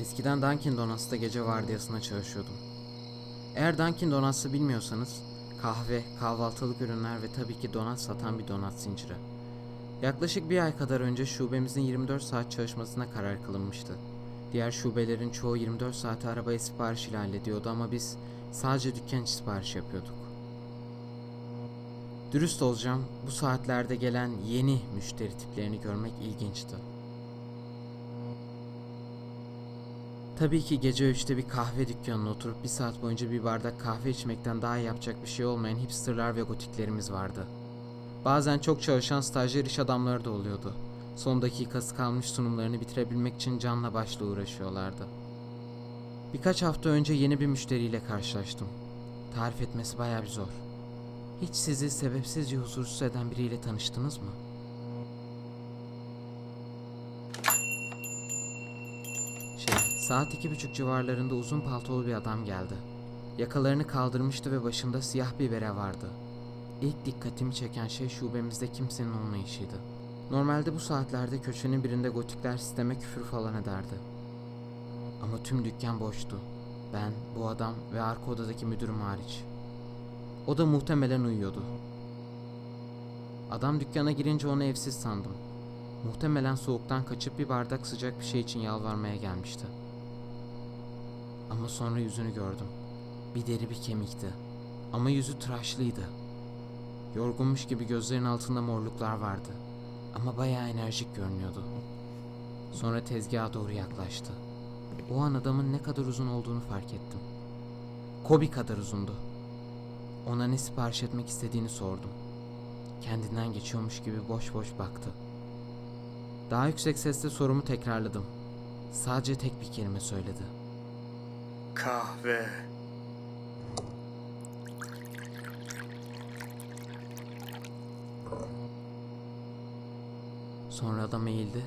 Eskiden Dunkin Donuts'ta gece vardiyasına çalışıyordum. Eğer Dunkin Donuts'ı bilmiyorsanız kahve, kahvaltılık ürünler ve tabii ki donat satan bir donat zinciri. Yaklaşık bir ay kadar önce şubemizin 24 saat çalışmasına karar kılınmıştı. Diğer şubelerin çoğu 24 saati arabaya sipariş ile hallediyordu ama biz sadece dükkan içi sipariş yapıyorduk. Dürüst olacağım, bu saatlerde gelen yeni müşteri tiplerini görmek ilginçti. Tabii ki gece 3'te bir kahve dükkanına oturup bir saat boyunca bir bardak kahve içmekten daha yapacak bir şey olmayan hipsterlar ve gotiklerimiz vardı. Bazen çok çalışan stajyer iş adamları da oluyordu. Son dakikası kalmış sunumlarını bitirebilmek için canla başla uğraşıyorlardı. Birkaç hafta önce yeni bir müşteriyle karşılaştım. Tarif etmesi bayağı bir zor. Hiç sizi sebepsizce huzursuz eden biriyle tanıştınız mı? Şey, saat iki buçuk civarlarında uzun paltolu bir adam geldi. Yakalarını kaldırmıştı ve başında siyah bir bere vardı. İlk dikkatimi çeken şey şubemizde kimsenin olmayışıydı. Normalde bu saatlerde köşenin birinde gotikler sisteme küfür falan ederdi. Ama tüm dükkan boştu. Ben, bu adam ve arka odadaki müdürüm hariç. O da muhtemelen uyuyordu. Adam dükkana girince onu evsiz sandım. Muhtemelen soğuktan kaçıp bir bardak sıcak bir şey için yalvarmaya gelmişti. Ama sonra yüzünü gördüm. Bir deri bir kemikti. Ama yüzü tıraşlıydı. Yorgunmuş gibi gözlerin altında morluklar vardı. Ama bayağı enerjik görünüyordu. Sonra tezgaha doğru yaklaştı. O an adamın ne kadar uzun olduğunu fark ettim. Kobi kadar uzundu. Ona ne sipariş etmek istediğini sordum. Kendinden geçiyormuş gibi boş boş baktı. Daha yüksek sesle sorumu tekrarladım. Sadece tek bir kelime söyledi. Kahve. Sonra adam eğildi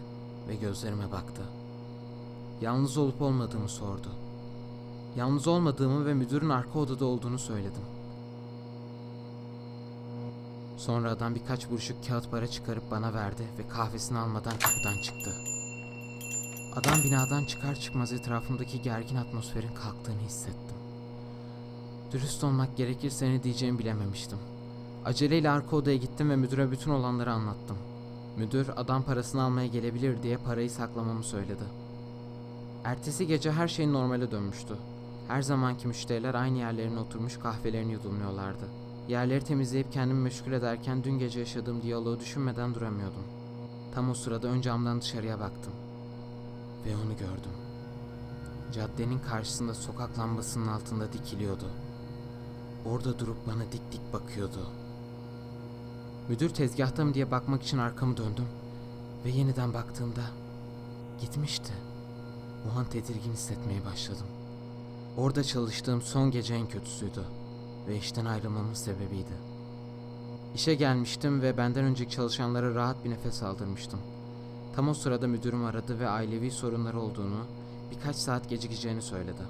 ve gözlerime baktı. Yalnız olup olmadığımı sordu. Yalnız olmadığımı ve müdürün arka odada olduğunu söyledim. Sonra adam birkaç buruşuk kağıt para çıkarıp bana verdi ve kahvesini almadan kapıdan çıktı. Adam binadan çıkar çıkmaz etrafımdaki gergin atmosferin kalktığını hissettim. Dürüst olmak gerekirse ne diyeceğimi bilememiştim. Aceleyle arka odaya gittim ve müdüre bütün olanları anlattım. Müdür adam parasını almaya gelebilir diye parayı saklamamı söyledi. Ertesi gece her şey normale dönmüştü. Her zamanki müşteriler aynı yerlerine oturmuş kahvelerini yudumluyorlardı. Yerleri temizleyip kendimi meşgul ederken dün gece yaşadığım diyaloğu düşünmeden duramıyordum. Tam o sırada ön camdan dışarıya baktım. Ve onu gördüm. Caddenin karşısında sokak lambasının altında dikiliyordu. Orada durup bana dik dik bakıyordu. Müdür tezgahta mı diye bakmak için arkamı döndüm ve yeniden baktığımda gitmişti. O an tedirgin hissetmeye başladım. Orada çalıştığım son gece en kötüsüydü ve işten ayrılmamın sebebiydi. İşe gelmiştim ve benden önceki çalışanlara rahat bir nefes aldırmıştım. Tam o sırada müdürüm aradı ve ailevi sorunları olduğunu, birkaç saat gecikeceğini söyledi.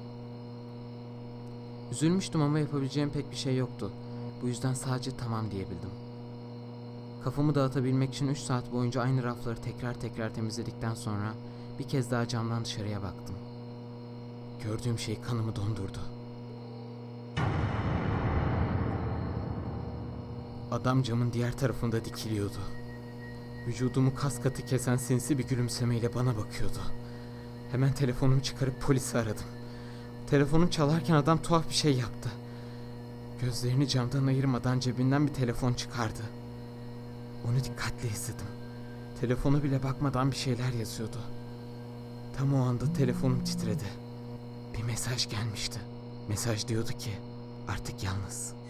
Üzülmüştüm ama yapabileceğim pek bir şey yoktu. Bu yüzden sadece tamam diyebildim. Kafamı dağıtabilmek için 3 saat boyunca aynı rafları tekrar tekrar temizledikten sonra bir kez daha camdan dışarıya baktım. Gördüğüm şey kanımı dondurdu. Adam camın diğer tarafında dikiliyordu. Vücudumu kas katı kesen sinsi bir gülümsemeyle bana bakıyordu. Hemen telefonumu çıkarıp polisi aradım. Telefonum çalarken adam tuhaf bir şey yaptı. Gözlerini camdan ayırmadan cebinden bir telefon çıkardı. Onu dikkatle izledim. Telefona bile bakmadan bir şeyler yazıyordu. Tam o anda telefonum titredi. Bir mesaj gelmişti. Mesaj diyordu ki artık yalnız.